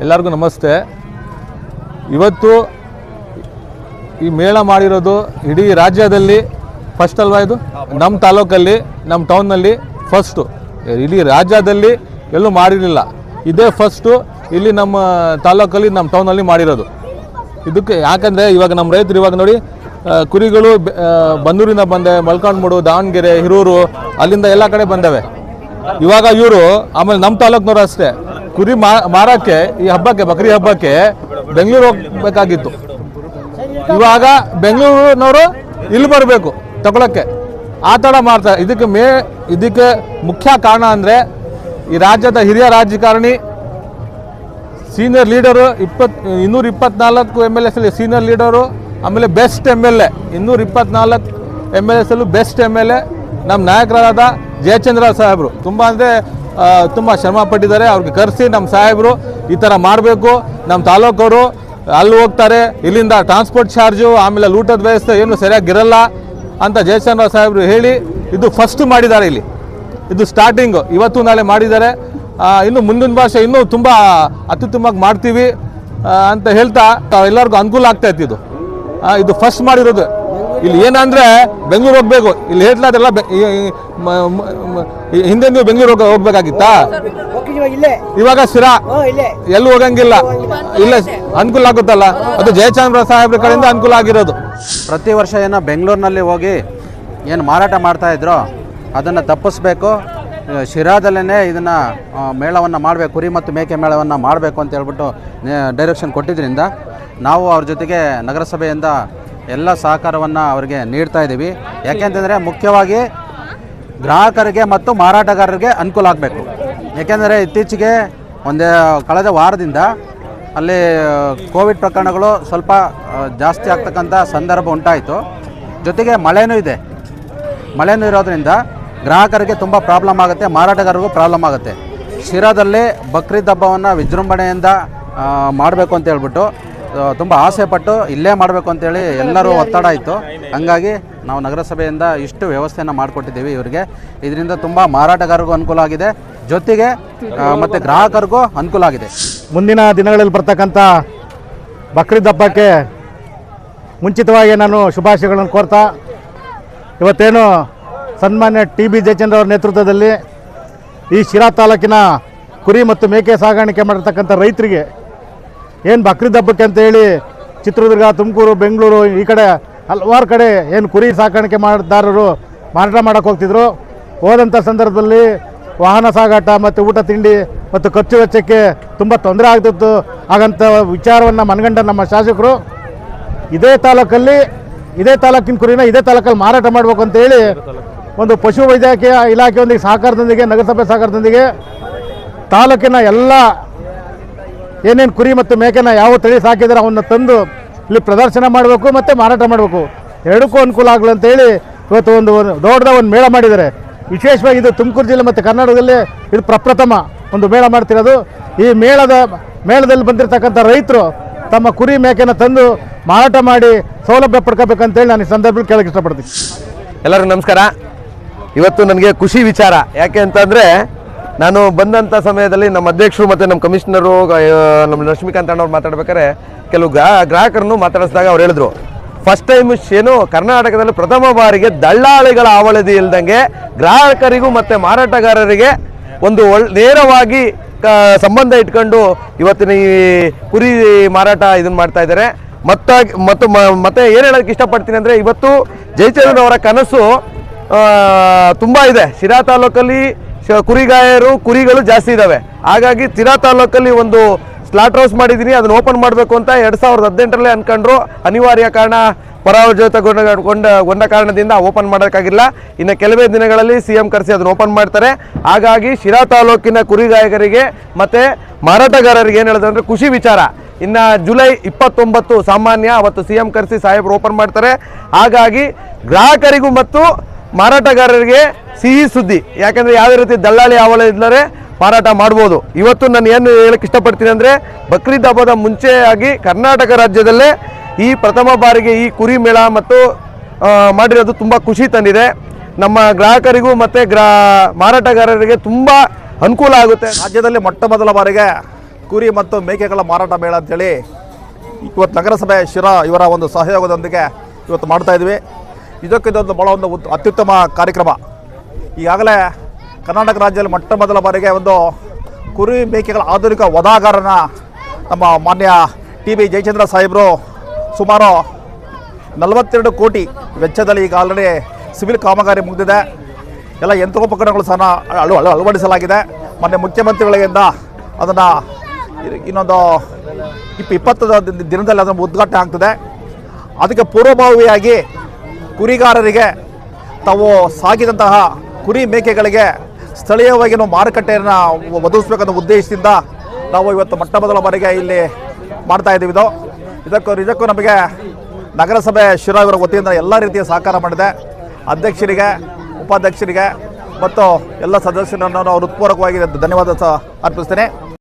ಎಲ್ಲರಿಗೂ ನಮಸ್ತೆ. ಇವತ್ತು ಈ ಮೇಳ ಮಾಡಿರೋದು ಇಡೀ ರಾಜ್ಯದಲ್ಲಿ ಫಸ್ಟ್ ಅಲ್ವಾ ಇದು? ನಮ್ಮ ತಾಲೂಕಲ್ಲಿ ನಮ್ಮ ಟೌನ್ನಲ್ಲಿ ಫಸ್ಟು ಇಡೀ ರಾಜ್ಯದಲ್ಲಿ ಎಲ್ಲೂ ಮಾಡಿರಲಿಲ್ಲ. ಇದೇ ಫಸ್ಟು ಇಲ್ಲಿ ನಮ್ಮ ತಾಲೂಕಲ್ಲಿ ನಮ್ಮ ಟೌನಲ್ಲಿ ಮಾಡಿರೋದು. ಇದಕ್ಕೆ ಯಾಕಂದರೆ ಇವಾಗ ನಮ್ಮ ರೈತರು ಇವಾಗ ನೋಡಿ ಕುರಿಗಳು ಬೆ- ಆ, ಬನ್ನೂರಿಂದ ಬಂದೆ ಮಲ್ಕಾಣ್ಮೂಡು ದಾವಣಗೆರೆ ಹಿರೂರು ಅಲ್ಲಿಂದ ಎಲ್ಲ ಕಡೆ ಬಂದವೆ. ಇವಾಗ ಇವರು ಆಮೇಲೆ ನಮ್ಮ ತಾಲೂಕ್ನವ್ರು ಅಷ್ಟೇ. ಕುರಿ ಮಾರಕ್ಕೆ, ಈ ಹಬ್ಬಕ್ಕೆ ಬಕ್ರಿ ಹಬ್ಬಕ್ಕೆ ಬೆಂಗಳೂರು ಹೋಗ್ಬೇಕಾಗಿತ್ತು. ಇವಾಗ ಬೆಂಗಳೂರಿನವರು ಇಲ್ಲಿ ಬರಬೇಕು, ತಗೊಳಕ್ಕೆ. ಆ ಥರ ಮಾಡ್ತಾರೆ ಇದಕ್ಕೆ ಮೇ, ಇದಕ್ಕೆ ಮುಖ್ಯ ಕಾರಣ ಅಂದರೆ ಈ ರಾಜ್ಯದ ಹಿರಿಯ ರಾಜಕಾರಣಿ ಸೀನಿಯರ್ ಲೀಡರು ಇಪ್ಪತ್, ಇನ್ನೂರ ಇಪ್ಪತ್ನಾಲ್ಕು ಎಂ ಎಲ್ ಎಸ್ ಅಲ್ಲಿ ಸೀನಿಯರ್ ಲೀಡರು ಆಮೇಲೆ ಬೆಸ್ಟ್ ಎಂ ಎಲ್ ಎ ಇನ್ನೂರ ಇಪ್ಪತ್ನಾಲ್ಕು ಎಂ ಎಲ್ ಎಸ್ ಅಲ್ಲೂ ಬೆಸ್ಟ್ ಎಂ ಎಲ್ ಎ ನಮ್ಮ ನಾಯಕರಾದ ಜಯಚಂದ್ರ ಸಾಹೇಬರು. ತುಂಬ ಅಂದರೆ ತುಂಬ ಶ್ರಮ ಪಟ್ಟಿದ್ದಾರೆ. ಅವ್ರಿಗೆ ಕರೆಸಿ ನಮ್ಮ ಸಾಹೇಬರು ಈ ಥರ ಮಾಡಬೇಕು. ನಮ್ಮ ತಾಲೂಕವರು ಅಲ್ಲಿ ಹೋಗ್ತಾರೆ. ಇಲ್ಲಿಂದ ಟ್ರಾನ್ಸ್ಪೋರ್ಟ್ ಚಾರ್ಜು ಆಮೇಲೆ ಲೂಟದ ವ್ಯವಸ್ಥೆ ಏನು ಸರಿಯಾಗಿರಲ್ಲ ಅಂತ ಜಯಚಂದ್ರ ಸಾಹೇಬರು ಹೇಳಿ ಇದು ಫಸ್ಟ್ ಮಾಡಿದ್ದಾರೆ ಇಲ್ಲಿ. ಇದು ಸ್ಟಾರ್ಟಿಂಗು ಇವತ್ತು ನಾಳೆ ಮಾಡಿದ್ದಾರೆ. ಇನ್ನು ಮುಂದಿನ ಭಾಷೆ ಇನ್ನೂ ತುಂಬ ಅತ್ಯುತ್ತಮವಾಗಿ ಮಾಡ್ತೀವಿ ಅಂತ ಹೇಳ್ತಾ ಎಲ್ಲರಿಗೂ ಅನುಕೂಲ ಆಗ್ತಾಯಿತ್ತು ಇದು. ಇದು ಫಸ್ಟ್ ಮಾಡಿರೋದು. ಇಲ್ಲಿ ಏನಂದ್ರೆ ಬೆಂಗಳೂರು ಹೋಗ್ಬೇಕು. ಇಲ್ಲಿ ಮ- ಹಿಂದೆ ನೀವು ಬೆಂಗಳೂರು ಹೋಗ ಹೋಗ್ಬೇಕಾಗಿತ್ತಾ? ಇವಾಗ ಸ್ಥಿರ ಎಲ್ಲೂ ಹೋಗಂಗಿಲ್ಲ. ಇಲ್ಲ, ಅನುಕೂಲ ಆಗುತ್ತಲ್ಲ? ಅದು ಜಯಚಂದ್ರ ಸಾಹೇಬ್ರ ಕಡೆಯಿಂದ ಅನುಕೂಲ ಆಗಿರೋದು. ಪ್ರತಿ ವರ್ಷ ಏನೋ ಬೆಂಗಳೂರಿನಲ್ಲಿ ಹೋಗಿ ಏನು ಮಾರಾಟ ಮಾಡ್ತಾ ಇದ್ರು, ಅದನ್ನು ತಪ್ಪಿಸ್ಬೇಕು. ಶಿರಾದಲ್ಲೇ ಇದನ್ನು ಮೇಳವನ್ನು ಮಾಡಬೇಕು, ಕುರಿ ಮತ್ತು ಮೇಕೆ ಮೇಳವನ್ನು ಮಾಡಬೇಕು ಅಂತ ಹೇಳ್ಬಿಟ್ಟು ಡೈರೆಕ್ಷನ್ ಕೊಟ್ಟಿದ್ದರಿಂದ ನಾವು ಅವ್ರ ಜೊತೆಗೆ ನಗರಸಭೆಯಿಂದ ಎಲ್ಲ ಸಹಕಾರವನ್ನು ಅವರಿಗೆ ನೀಡ್ತಾ ಇದ್ದೀವಿ ಯಾಕೆಂತಂದರೆ ಮುಖ್ಯವಾಗಿ ಗ್ರಾಹಕರಿಗೆ ಮತ್ತು ಮಾರಾಟಗಾರರಿಗೆ ಅನುಕೂಲ ಆಗಬೇಕು. ಯಾಕೆಂದರೆ ಇತ್ತೀಚೆಗೆ ಒಂದೇ ಕಳೆದ ವಾರದಿಂದ ಅಲ್ಲಿ ಕೋವಿಡ್ ಪ್ರಕರಣಗಳು ಸ್ವಲ್ಪ ಜಾಸ್ತಿ ಆಗ್ತಕ್ಕಂಥ ಸಂದರ್ಭ ಉಂಟಾಯಿತು. ಜೊತೆಗೆ ಮಳೆನೂ ಇದೆ. ಮಳೆನೂ ಇರೋದ್ರಿಂದ ಗ್ರಾಹಕರಿಗೆ ತುಂಬ ಪ್ರಾಬ್ಲಮ್ ಆಗುತ್ತೆ, ಮಾರಾಟಗಾರರಿಗೂ ಪ್ರಾಬ್ಲಮ್ ಆಗುತ್ತೆ. ಶಿರಾದಲ್ಲಿ ಬಕ್ರೀದ್ ಹಬ್ಬವನ್ನು ವಿಜೃಂಭಣೆಯಿಂದ ಮಾಡಬೇಕು ಅಂತ ಹೇಳ್ಬಿಟ್ಟು ತುಂಬ ಆಸೆ ಪಟ್ಟು ಇಲ್ಲೇ ಮಾಡಬೇಕು ಅಂತೇಳಿ ಎಲ್ಲರೂ ಒತ್ತಡ ಇತ್ತು. ಹಂಗಾಗಿ ನಾವು ನಗರಸಭೆಯಿಂದ ಇಷ್ಟು ವ್ಯವಸ್ಥೆಯನ್ನು ಮಾಡಿಕೊಟ್ಟಿದ್ದೀವಿ ಇವರಿಗೆ. ಇದರಿಂದ ತುಂಬ ಮಾರಾಟಗಾರರಿಗೂ ಅನುಕೂಲ ಆಗಿದೆ. ಜೊತೆಗೆ ಮತ್ತು ಗ್ರಾಹಕರಿಗೂ ಅನುಕೂಲ ಆಗಿದೆ. ಮುಂದಿನ ದಿನಗಳಲ್ಲಿ ಬರ್ತಕ್ಕಂಥ ಬಕ್ರೀದ್ ಹಬ್ಬಕ್ಕೆ ಮುಂಚಿತವಾಗಿ ನಾನು ಶುಭಾಶಯಗಳನ್ನು ಕೋರ್ತಾ ಇವತ್ತೇನು ಸನ್ಮಾನ್ಯ ಟಿ ಬಿ ಜಯಚಂದ್ರ ಅವರ ನೇತೃತ್ವದಲ್ಲಿ ಈ ಶಿರಾ ತಾಲೂಕಿನ ಕುರಿ ಮತ್ತು ಮೇಕೆ ಸಾಗಾಣಿಕೆ ಮಾಡಿರ್ತಕ್ಕಂಥ ರೈತರಿಗೆ ಏನು ಬಕ್ರೀದ್ ಹಬ್ಬಕ್ಕೆ ಅಂತೇಳಿ ಚಿತ್ರದುರ್ಗ, ತುಮಕೂರು, ಬೆಂಗಳೂರು ಈ ಕಡೆ ಹಲವಾರು ಕಡೆ ಏನು ಕುರಿ ಸಾಕಾಣಿಕೆ ಮಾಡಿದಾರರು ಮಾರಾಟ ಮಾಡೋಕ್ಕೆ ಹೋಗ್ತಿದ್ರು. ಹೋದಂಥ ಸಂದರ್ಭದಲ್ಲಿ ವಾಹನ ಸಾಗಾಟ ಮತ್ತು ಊಟ ತಿಂಡಿ ಮತ್ತು ಖರ್ಚು ವೆಚ್ಚಕ್ಕೆ ತುಂಬ ತೊಂದರೆ ಆಗ್ತಿತ್ತು. ಹಾಗಂತ ವಿಚಾರವನ್ನು ಮನಗಂಡ ನಮ್ಮ ಶಾಸಕರು, ಇದೇ ತಾಲೂಕಲ್ಲಿ, ಇದೇ ತಾಲೂಕಿನ ಕುರಿನ ಇದೇ ತಾಲೂಕಲ್ಲಿ ಮಾರಾಟ ಮಾಡಬೇಕು ಅಂತೇಳಿ ಒಂದು ಪಶು ವೈದ್ಯಕೀಯ ಇಲಾಖೆಯೊಂದಿಗೆ, ಸಹಕಾರದೊಂದಿಗೆ, ನಗರಸಭೆ ಸಹಕಾರದೊಂದಿಗೆ ತಾಲೂಕಿನ ಎಲ್ಲ ಏನೇನು ಕುರಿ ಮತ್ತು ಮೇಕೆನ ಯಾವ ತಳಿ ಸಾಕಿದ್ರೆ ಅವನ್ನ ತಂದು ಇಲ್ಲಿ ಪ್ರದರ್ಶನ ಮಾಡಬೇಕು ಮತ್ತು ಮಾರಾಟ ಮಾಡಬೇಕು. ಎರಡಕ್ಕೂ ಅನುಕೂಲ ಆಗಲಿ ಅಂತೇಳಿ ಇವತ್ತು ಒಂದು ದೊಡ್ಡದ ಒಂದು ಮೇಳ ಮಾಡಿದ್ದಾರೆ. ವಿಶೇಷವಾಗಿ ಇದು ತುಮಕೂರು ಜಿಲ್ಲೆ ಮತ್ತು ಕರ್ನಾಟಕದಲ್ಲಿ ಇದು ಪ್ರಪ್ರಥಮ ಒಂದು ಮೇಳ ಮಾಡ್ತಿರೋದು. ಈ ಮೇಳದ ಮೇಳದಲ್ಲಿ ಬಂದಿರತಕ್ಕಂಥ ರೈತರು ತಮ್ಮ ಕುರಿ ಮೇಕೆನ ತಂದು ಮಾರಾಟ ಮಾಡಿ ಸೌಲಭ್ಯ ಪಡ್ಕೋಬೇಕಂತೇಳಿ ನಾನು ಈ ಸಂದರ್ಭದಲ್ಲಿ ಕೇಳಕ್ಕೆ ಇಷ್ಟಪಡ್ತೀನಿ. ಎಲ್ಲರಿಗೂ ನಮಸ್ಕಾರ. ಇವತ್ತು ನನಗೆ ಖುಷಿ ವಿಚಾರ. ಯಾಕೆ ಅಂತಂದರೆ ನಾನು ಬಂದಂಥ ಸಮಯದಲ್ಲಿ ನಮ್ಮ ಅಧ್ಯಕ್ಷರು ಮತ್ತು ನಮ್ಮ ಕಮಿಷನರು ನಮ್ಮ ಲಕ್ಷ್ಮೀಕಾಂತ್ ಅಣ್ಣವ್ರು ಮಾತಾಡ್ಬೇಕಾದ್ರೆ ಕೆಲವು ಗ್ರಾ, ಗ್ರಾಹಕರನ್ನು ಮಾತಾಡಿಸಿದಾಗ ಅವ್ರು ಹೇಳಿದ್ರು ಫಸ್ಟ್ ಟೈಮ್ ಏನು ಕರ್ನಾಟಕದಲ್ಲಿ ಪ್ರಥಮ ಬಾರಿಗೆ ದಳ್ಳಾಳಿಗಳ ಅವಳದಿ ಇಲ್ದಂಗೆ ಗ್ರಾಹಕರಿಗೂ ಮತ್ತು ಮಾರಾಟಗಾರರಿಗೆ ಒಂದು ನೇರವಾಗಿ ಸಂಬಂಧ ಇಟ್ಕೊಂಡು ಇವತ್ತಿನ ಈ ಕುರಿ ಮಾರಾಟ ಇದನ್ನು ಮಾಡ್ತಾ ಇದ್ದಾರೆ. ಮತ್ತಾಗಿ ಮತ್ತು ಮತ್ತೆ ಏನು ಹೇಳೋಕ್ಕೆ ಇಷ್ಟಪಡ್ತೀನಿ ಅಂದರೆ ಇವತ್ತು ಜಯಚಂದ್ರನ್ ಅವರ ಕನಸು ತುಂಬ ಇದೆ. ಶಿರಾ ತಾಲೂಕಲ್ಲಿ ಕುರಿಗಾಯರು, ಕುರಿಗಳು ಜಾಸ್ತಿ ಇದ್ದಾವೆ ಹಾಗಾಗಿ ತಿರಾ ತಾಲೂಕಲ್ಲಿ ಒಂದು ಸ್ಲಾಟ್ ಹೌಸ್ ಮಾಡಿದ್ದೀನಿ ಅದನ್ನ ಓಪನ್ ಮಾಡಬೇಕು ಅಂತ ಎರಡು ಸಾವಿರದ ಹದಿನೆಂಟರಲ್ಲೇ ಅನ್ಕೊಂಡ್ರು. ಅನಿವಾರ್ಯ ಕಾರಣ ಪರಾವರ್ಜಿತಗೊಂಡ, ಗೊಂಡ ಗೊಂಡ ಕಾರಣದಿಂದ ಓಪನ್ ಮಾಡೋಕ್ಕಾಗಿಲ್ಲ. ಇನ್ನು ಕೆಲವೇ ದಿನಗಳಲ್ಲಿ ಸಿ ಎಂ ಕರೆಸಿ ಅದನ್ನು ಓಪನ್ ಮಾಡ್ತಾರೆ. ಹಾಗಾಗಿ ಶಿರಾ ತಾಲೂಕಿನ ಕುರಿಗಾಯಕರಿಗೆ ಮತ್ತು ಮಾರಾಟಗಾರರಿಗೆ ಏನು ಹೇಳಿದ್ರೆ ಅಂದರೆ ಖುಷಿ ವಿಚಾರ. ಇನ್ನು ಜುಲೈ ಇಪ್ಪತ್ತೊಂಬತ್ತು ಸಾಮಾನ್ಯ ಅವತ್ತು ಸಿ ಎಂ ಕರೆಸಿ ಸಾಹೇಬರು ಓಪನ್ ಮಾಡ್ತಾರೆ. ಹಾಗಾಗಿ ಗ್ರಾಹಕರಿಗೂ ಮತ್ತು ಮಾರಾಟಗಾರರಿಗೆ ಸಿಹಿ ಸುದ್ದಿ, ಯಾಕಂದರೆ ಯಾವುದೇ ರೀತಿ ದಲ್ಲಾಳಿ ಆವಳ ಇದ್ದರೆ ಮಾರಾಟ ಮಾಡ್ಬೋದು. ಇವತ್ತು ನಾನು ಏನು ಹೇಳಕ್ಕೆ ಇಷ್ಟಪಡ್ತೀನಿ ಅಂದರೆ ಬಕ್ರೀದ್ ಹಬ್ಬದ ಮುಂಚೆಯಾಗಿ ಕರ್ನಾಟಕ ರಾಜ್ಯದಲ್ಲೇ ಈ ಪ್ರಥಮ ಬಾರಿಗೆ ಈ ಕುರಿ ಮೇಳ ಮತ್ತು ಮಾಡಿರೋದು ತುಂಬ ಖುಷಿ ತಂದಿದೆ. ನಮ್ಮ ಗ್ರಾಹಕರಿಗೂ ಮತ್ತು ಗ್ರಾ, ಮಾರಾಟಗಾರರಿಗೆ ತುಂಬ ಅನುಕೂಲ ಆಗುತ್ತೆ. ರಾಜ್ಯದಲ್ಲಿ ಮೊಟ್ಟ ಮೊದಲ ಬಾರಿಗೆ ಕುರಿ ಮತ್ತು ಮೇಕೆಗಳ ಮಾರಾಟ ಮೇಳ ಅಂತೇಳಿ, ಇವತ್ತು ನಗರಸಭೆ ಶಿರಾ ಇವರ ಒಂದು ಸಹಯೋಗದೊಂದಿಗೆ ಇವತ್ತು ಮಾಡ್ತಾ ಇದ್ವಿ. ಇದಕ್ಕೆ ಇದೊಂದು ಭಾಳ ಒಂದು ಅತ್ಯುತ್ತಮ ಕಾರ್ಯಕ್ರಮ. ಈಗಾಗಲೇ ಕರ್ನಾಟಕ ರಾಜ್ಯದಲ್ಲಿ ಮೊಟ್ಟ ಮೊದಲ ಬಾರಿಗೆ ಒಂದು ಕುರಿ ಮೇಕೆಗಳ ಆಧುನಿಕ ವಧಾಗಾರನ ನಮ್ಮ ಮಾನ್ಯ ಟಿ ಬಿ ಜಯಚಂದ್ರ ಸಾಹೇಬರು ಸುಮಾರು ನಲವತ್ತೆರಡು ಕೋಟಿ ವೆಚ್ಚದಲ್ಲಿ ಈಗ ಆಲ್ರೆಡಿ ಸಿವಿಲ್ ಕಾಮಗಾರಿ ಮುಗಿದಿದೆ. ಎಲ್ಲ ಯಂತ್ರೋಪಕರಣಗಳು ಸಹ ಅಳು ಅಳು ಅಳವಡಿಸಲಾಗಿದೆ. ಮೊನ್ನೆ ಮುಖ್ಯಮಂತ್ರಿಗಳಿಂದ ಅದನ್ನು ಇನ್ನೊಂದು ಇಪ್ಪ ಇಪ್ಪತ್ತು ದಿನದಲ್ಲಿ ಅದನ್ನು ಉದ್ಘಾಟನೆ ಆಗ್ತದೆ. ಅದಕ್ಕೆ ಪೂರ್ವಭಾವಿಯಾಗಿ ಕುರಿಗಾರರಿಗೆ ತಾವು ಸಾಗಿದಂತಹ ಕುರಿ ಮೇಕೆಗಳಿಗೆ ಸ್ಥಳೀಯವಾಗಿ ನಾವು ಮಾರುಕಟ್ಟೆಯನ್ನು ಒದಗಿಸ್ಬೇಕನ್ನೋ ಉದ್ದೇಶದಿಂದ ನಾವು ಇವತ್ತು ಮೊಟ್ಟ ಮೊದಲ ಬಾರಿಗೆ ಇಲ್ಲಿ ಮಾಡ್ತಾ ಇದ್ದೀವಿ. ಇದು ಇದಕ್ಕೂ ಇದಕ್ಕೂ ನಮಗೆ ನಗರಸಭೆ ಶಿರಾ ಇವರ ವತಿಯಿಂದ ಎಲ್ಲ ರೀತಿಯ ಸಹಕಾರ ಮಾಡಿದೆ. ಅಧ್ಯಕ್ಷರಿಗೆ, ಉಪಾಧ್ಯಕ್ಷರಿಗೆ ಮತ್ತು ಎಲ್ಲ ಸದಸ್ಯರನ್ನು ನಾವು ಹೃತ್ಪೂರ್ವಕವಾಗಿ ಧನ್ಯವಾದ ಸಹ ಅರ್ಪಿಸ್ತೇನೆ.